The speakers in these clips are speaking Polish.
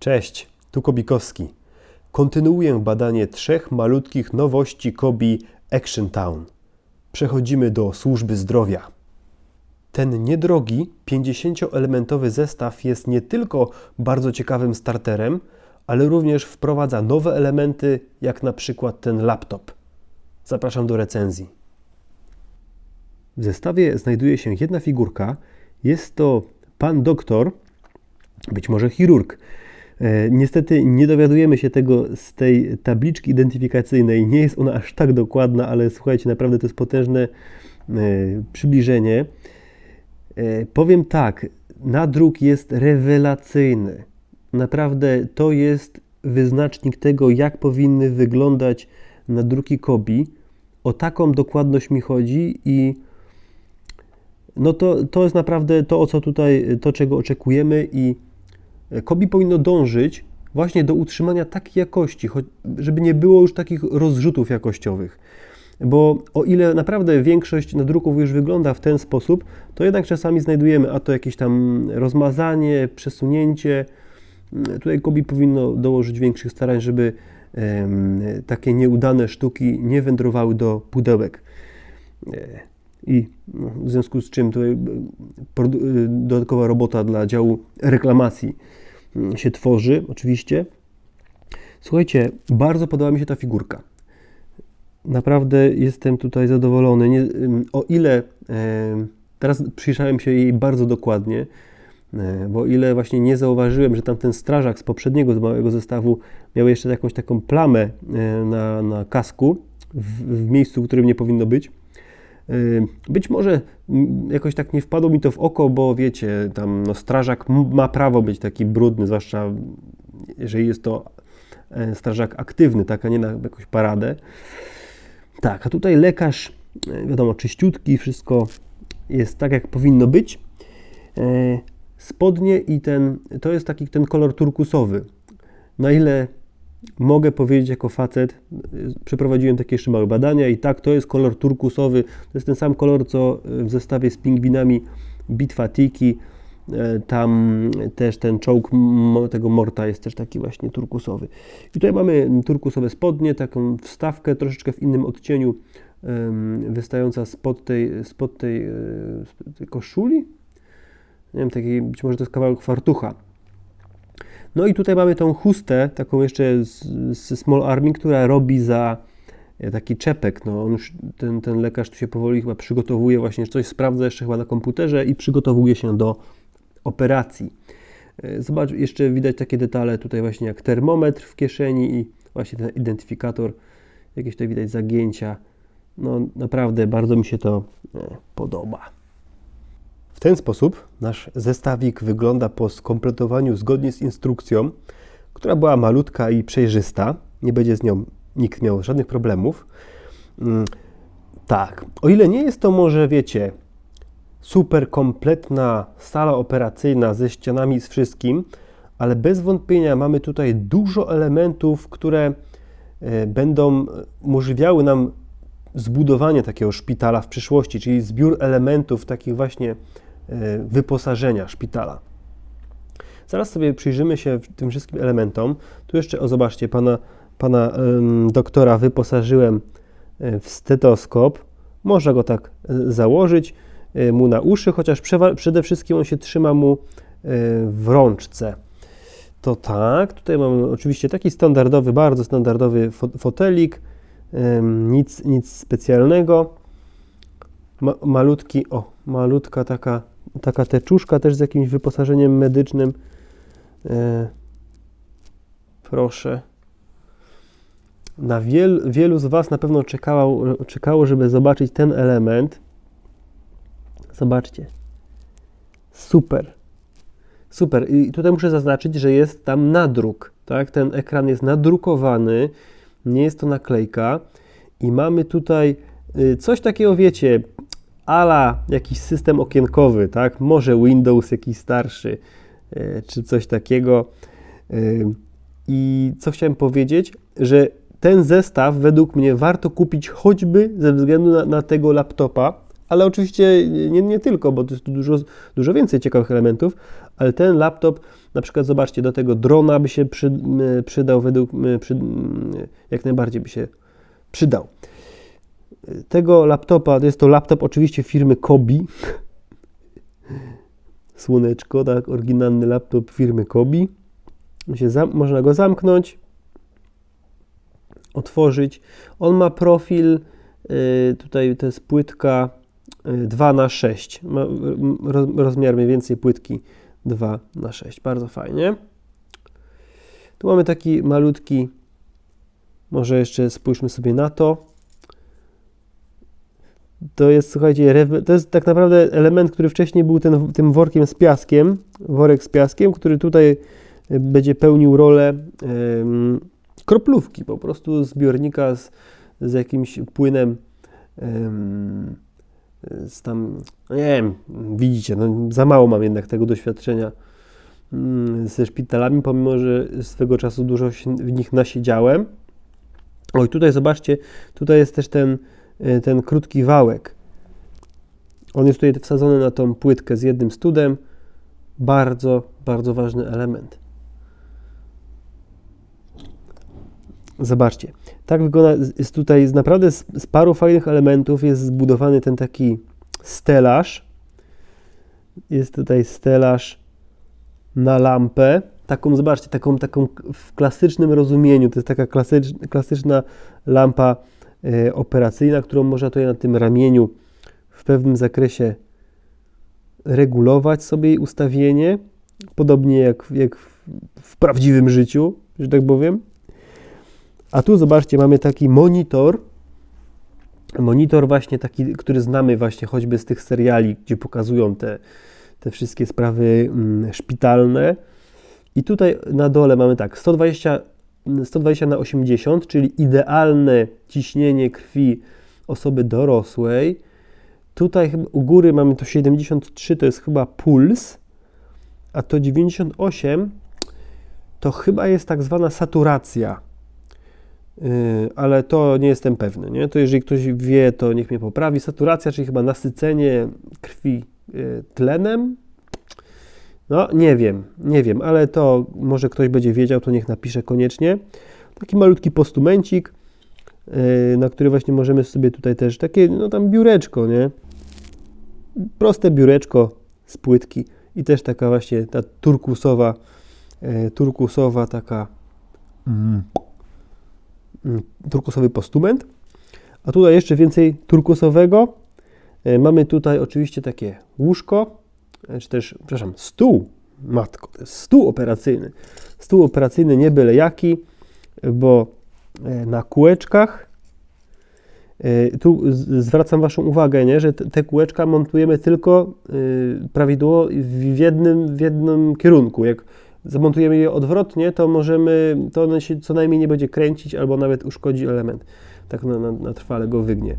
Cześć, tu Kobikowski. Kontynuuję badanie trzech malutkich nowości Kobi Action Town. Przechodzimy do służby zdrowia. Ten niedrogi, 50-elementowy zestaw jest nie tylko bardzo ciekawym starterem, ale również wprowadza nowe elementy, jak na przykład ten laptop. Zapraszam do recenzji. W zestawie znajduje się jedna figurka. Jest to pan doktor, być może chirurg. E, Niestety nie dowiadujemy się tego z tej tabliczki identyfikacyjnej. Nie jest ona aż tak dokładna, ale słuchajcie, naprawdę to jest potężne e, przybliżenie. E, Powiem tak, nadruk jest rewelacyjny. Naprawdę to jest wyznacznik tego, jak powinny wyglądać nadruki Kobi. O taką dokładność mi chodzi i no to, to jest naprawdę to, o co tutaj, to czego oczekujemy i Kobi powinno dążyć właśnie do utrzymania takiej jakości, żeby nie było już takich rozrzutów jakościowych. Bo o ile naprawdę większość nadruków już wygląda w ten sposób, to jednak czasami znajdujemy a to jakieś tam rozmazanie, przesunięcie. Tutaj Kobi powinno dołożyć większych starań, żeby takie nieudane sztuki nie wędrowały do pudełek. E, I no, w związku z czym tutaj e, e, dodatkowa robota dla działu reklamacji mm, się tworzy, oczywiście. Słuchajcie, bardzo podoba mi się ta figurka. Naprawdę jestem tutaj zadowolony. Nie, o ile teraz przyjrzałem się jej bardzo dokładnie, e, bo ile właśnie nie zauważyłem, że tamten strażak z poprzedniego z małego zestawu miał jeszcze jakąś taką plamę e, na, na kasku w, w miejscu, w którym nie powinno być. Y, Być może mm, jakoś tak nie wpadło mi to w oko, bo wiecie, tam no, strażak ma prawo być taki brudny, zwłaszcza jeżeli jest to e, strażak aktywny, tak, a nie na jakąś paradę. Tak, a tutaj lekarz, e, wiadomo, czyściutki, wszystko jest tak, jak powinno być. E, Spodnie i ten, to jest taki ten kolor turkusowy. Na ile mogę powiedzieć jako facet, przeprowadziłem takie jeszcze małe badania i tak, to jest kolor turkusowy, to jest ten sam kolor, co w zestawie z pingwinami Bitwa Tiki, E, tam też ten czołg tego Morta jest też taki właśnie turkusowy. I tutaj mamy turkusowe spodnie, taką wstawkę troszeczkę w innym odcieniu, wystająca spod tej, spod tej, e, tej koszuli. Nie wiem, taki, być może to jest kawałek fartucha. No i tutaj mamy tą chustę, taką jeszcze z, z Small Army, która robi za e, taki czepek. No, on już, ten, ten lekarz tu się powoli chyba przygotowuje, właśnie coś sprawdza jeszcze chyba na komputerze i przygotowuje się do operacji. E, Zobacz, jeszcze widać takie detale tutaj właśnie jak termometr w kieszeni i właśnie ten identyfikator, jakieś tutaj widać zagięcia. No naprawdę bardzo mi się to e, podoba. W ten sposób nasz zestawik wygląda po skompletowaniu zgodnie z instrukcją, która była malutka i przejrzysta. Nie będzie z nią nikt miał żadnych problemów. Mm, Tak, o ile nie jest to może, wiecie, super kompletna sala operacyjna ze ścianami, z wszystkim, ale bez wątpienia mamy tutaj dużo elementów, które e, będą umożliwiały nam zbudowanie takiego szpitala w przyszłości, czyli zbiór elementów takich właśnie e, wyposażenia szpitala. Zaraz sobie przyjrzymy się tym wszystkim elementom. Tu jeszcze, o zobaczcie, pana, pana doktora wyposażyłem e, w stetoskop. Można go tak e, założyć e, mu na uszy, chociaż przede wszystkim on się trzyma mu e, w rączce. To tak, tutaj mamy oczywiście taki standardowy, bardzo standardowy fo- fotelik, nic, nic specjalnego. Ma, malutki, o, malutka taka, taka teczuszka też z jakimś wyposażeniem medycznym. E, proszę. Na wiel, wielu z Was na pewno czekało, czekało, żeby zobaczyć ten element. Zobaczcie. Super. Super. I tutaj muszę zaznaczyć, że jest tam nadruk. Tak? Ten ekran jest nadrukowany, nie jest to naklejka. I mamy tutaj y, coś takiego, wiecie, ala jakiś system okienkowy, tak? Może Windows jakiś starszy, y, czy coś takiego. Y, I co chciałem powiedzieć, że ten zestaw według mnie warto kupić choćby ze względu na, na tego laptopa, ale oczywiście nie, nie tylko, bo to jest dużo, dużo więcej ciekawych elementów, ale ten laptop, na przykład zobaczcie, do tego drona by się przy, przydał, według przy, jak najbardziej by się przydał. Tego laptopa, jest to laptop oczywiście firmy Kobi, słoneczko, tak, oryginalny laptop firmy Kobi. Można go zamknąć, otworzyć. On ma profil, y, tutaj to jest płytka y, 2 na 6 ma y, roz, rozmiar mniej więcej płytki 2 na 6 bardzo fajnie. Tu mamy taki malutki, może jeszcze spójrzmy sobie na to. To jest, słuchajcie, to jest tak naprawdę element, który wcześniej był ten, tym workiem z piaskiem, worek z piaskiem, który tutaj y, będzie pełnił rolę em, kroplówki, po prostu zbiornika z, z jakimś płynem em, z tam, no nie wiem, widzicie, no za mało mam jednak tego doświadczenia mm, ze szpitalami, pomimo, że swego czasu dużo w nich nasiedziałem. Oj, tutaj zobaczcie, tutaj jest też ten, ten krótki wałek. On jest tutaj wsadzony na tą płytkę z jednym studem. Bardzo, bardzo ważny element. Zobaczcie, tak wygląda, jest tutaj z naprawdę z, z paru fajnych elementów jest zbudowany ten taki stelaż. Jest tutaj stelaż na lampę. Taką, zobaczcie, taką, taką w klasycznym rozumieniu. To jest taka klasycz, klasyczna lampa operacyjna, którą można tutaj na tym ramieniu w pewnym zakresie regulować sobie jej ustawienie. Podobnie jak, jak w, w prawdziwym życiu, że tak powiem. A tu zobaczcie, mamy taki monitor. Monitor właśnie taki, który znamy właśnie choćby z tych seriali, gdzie pokazują te, te wszystkie sprawy mm, szpitalne. I tutaj na dole mamy tak 120, 120 na 80, czyli idealne ciśnienie krwi osoby dorosłej. Tutaj u góry mamy to 73, to jest chyba puls, a to 98 to chyba jest tak zwana saturacja. Yy, ale to nie jestem pewny. Nie? To jeżeli ktoś wie, to niech mnie poprawi. Saturacja, czyli chyba nasycenie krwi yy, tlenem. No, nie wiem, nie wiem, ale to może ktoś będzie wiedział, to niech napisze koniecznie. Taki malutki postumencik, yy, na który właśnie możemy sobie tutaj też takie, no tam biureczko, nie? Proste biureczko z płytki i też taka właśnie ta turkusowa, yy, turkusowa taka. Mm turkusowy postument. A tutaj jeszcze więcej turkusowego. E, Mamy tutaj oczywiście takie łóżko, czy też, przepraszam, stół. Matko, to jest stół operacyjny. Stół operacyjny nie byle jaki, bo e, na kółeczkach. Tu zwracam Waszą uwagę, nie, że te kółeczka montujemy tylko prawidłowo w jednym, w jednym kierunku. Jak zamontujemy je odwrotnie, to możemy, to one się co najmniej nie będzie kręcić albo nawet uszkodzi element. Tak na, na, na trwale go wygnie.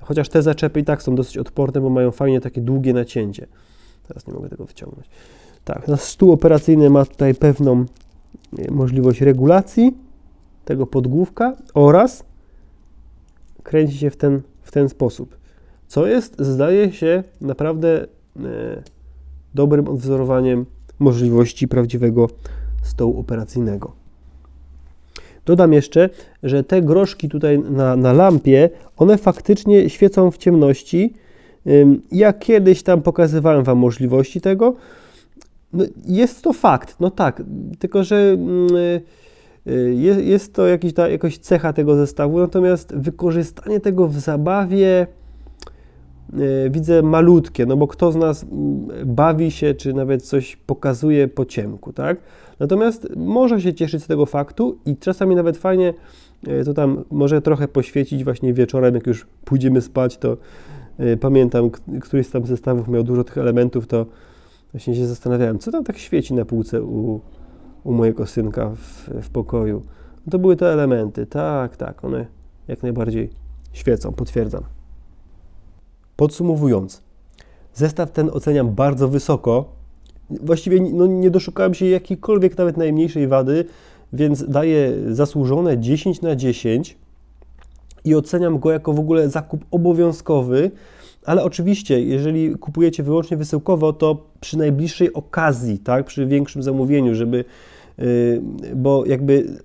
Chociaż te zaczepy i tak są dosyć odporne, bo mają fajnie takie długie nacięcie. Teraz nie mogę tego wyciągnąć. Tak, nasz stół operacyjny ma tutaj pewną możliwość regulacji tego podgłówka oraz kręci się w ten, w ten sposób. Co jest, zdaje się, naprawdę e, dobrym odwzorowaniem możliwości prawdziwego stołu operacyjnego. Dodam jeszcze, że te groszki tutaj na, na lampie, one faktycznie świecą w ciemności. Ja kiedyś tam pokazywałem Wam możliwości tego. No, jest to fakt, no tak, tylko że jest, jest to jakiś, ta, jakaś cecha tego zestawu, natomiast wykorzystanie tego w zabawie widzę malutkie, no bo kto z nas bawi się, czy nawet coś pokazuje po ciemku, tak? Natomiast może się cieszyć z tego faktu i czasami nawet fajnie to tam może trochę poświecić właśnie wieczorem, jak już pójdziemy spać, to pamiętam, któryś z tam zestawów miał dużo tych elementów, to właśnie się zastanawiałem, co tam tak świeci na półce u, u mojego synka w, w pokoju. No to były te elementy, tak, tak, one jak najbardziej świecą, potwierdzam. Podsumowując, zestaw ten oceniam bardzo wysoko. Właściwie no, nie doszukałem się jakiejkolwiek, nawet najmniejszej wady, więc daję zasłużone 10 na 10 i oceniam go jako w ogóle zakup obowiązkowy, ale oczywiście, jeżeli kupujecie wyłącznie wysyłkowo, to przy najbliższej okazji, tak, przy większym zamówieniu, żeby, y, bo jakby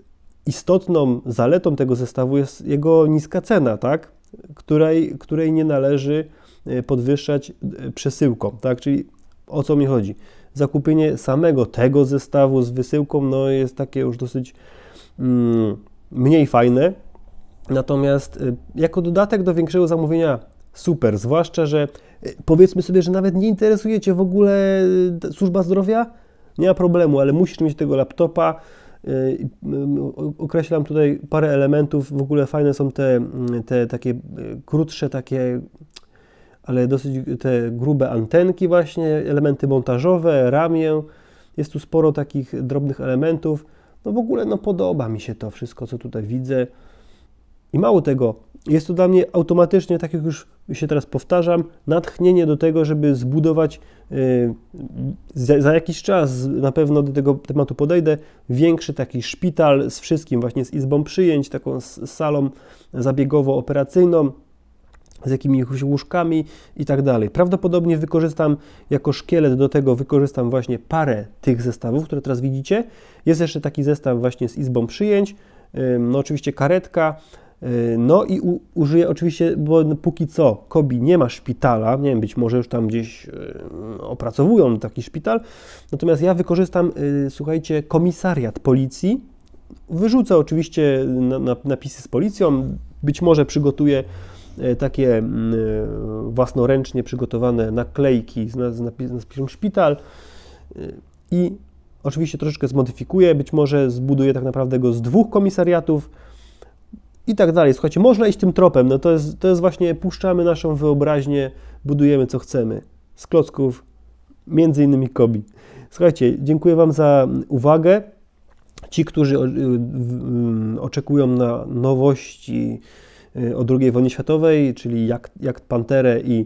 istotną zaletą tego zestawu jest jego niska cena, tak, której, której nie należy y, podwyższać y, przesyłką, tak, czyli o co mi chodzi? Zakupienie samego tego zestawu z wysyłką no, jest takie już dosyć mm, mniej fajne, natomiast y, jako dodatek do większego zamówienia super, zwłaszcza, że y, powiedzmy sobie, że nawet nie interesuje Cię w ogóle y, służba zdrowia, nie ma problemu, ale musisz mieć tego laptopa. Określam tutaj parę elementów. W ogóle fajne są te, te takie krótsze, takie, ale dosyć te grube antenki, właśnie, elementy montażowe, ramię. Jest tu sporo takich drobnych elementów. No w ogóle no podoba mi się to wszystko, co tutaj widzę. I mało tego, jest to dla mnie automatycznie, tak jak już się teraz powtarzam, natchnienie do tego, żeby zbudować y, za, za, jakiś czas, na pewno do tego tematu podejdę, większy taki szpital z wszystkim, właśnie z izbą przyjęć, taką z salą zabiegowo-operacyjną, z jakimiś łóżkami i tak dalej. Prawdopodobnie wykorzystam jako szkielet do tego, wykorzystam właśnie parę tych zestawów, które teraz widzicie. Jest jeszcze taki zestaw właśnie z izbą przyjęć, no oczywiście karetka, no i u, użyję oczywiście, bo póki co Kobi nie ma szpitala, nie wiem, być może już tam gdzieś opracowują taki szpital, natomiast ja wykorzystam, słuchajcie, komisariat policji, wyrzucę oczywiście na, na, napisy z policją, być może przygotuję takie własnoręcznie przygotowane naklejki z, z napisem szpital i oczywiście troszeczkę zmodyfikuję, być może zbuduję tak naprawdę go z dwóch komisariatów, i tak dalej. Słuchajcie, można iść tym tropem. No to jest, to jest właśnie, puszczamy naszą wyobraźnię, budujemy co chcemy. Z klocków, między innymi Kobi. Słuchajcie, dziękuję Wam za uwagę. Ci, którzy oczekują na nowości y, o II wojnie światowej, czyli jak, jak Panterę i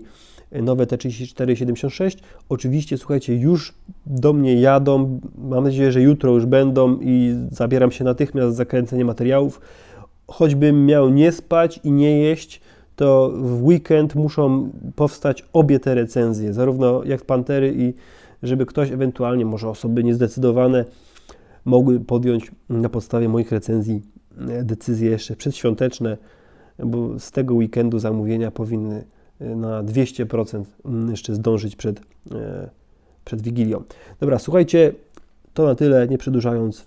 nowe T-34-76, oczywiście, słuchajcie, już do mnie jadą. Mam nadzieję, że jutro już będą i zabieram się natychmiast za kręcenie materiałów choćbym miał nie spać i nie jeść, to w weekend muszą powstać obie te recenzje, zarówno jak Pantery i żeby ktoś ewentualnie, może osoby niezdecydowane, mogły podjąć na podstawie moich recenzji e, decyzje jeszcze przedświąteczne, bo z tego weekendu zamówienia powinny e, na 200% mm, jeszcze zdążyć przed, e, przed Wigilią. Dobra, słuchajcie, to na tyle, nie przedłużając.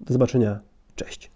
Do zobaczenia. Cześć.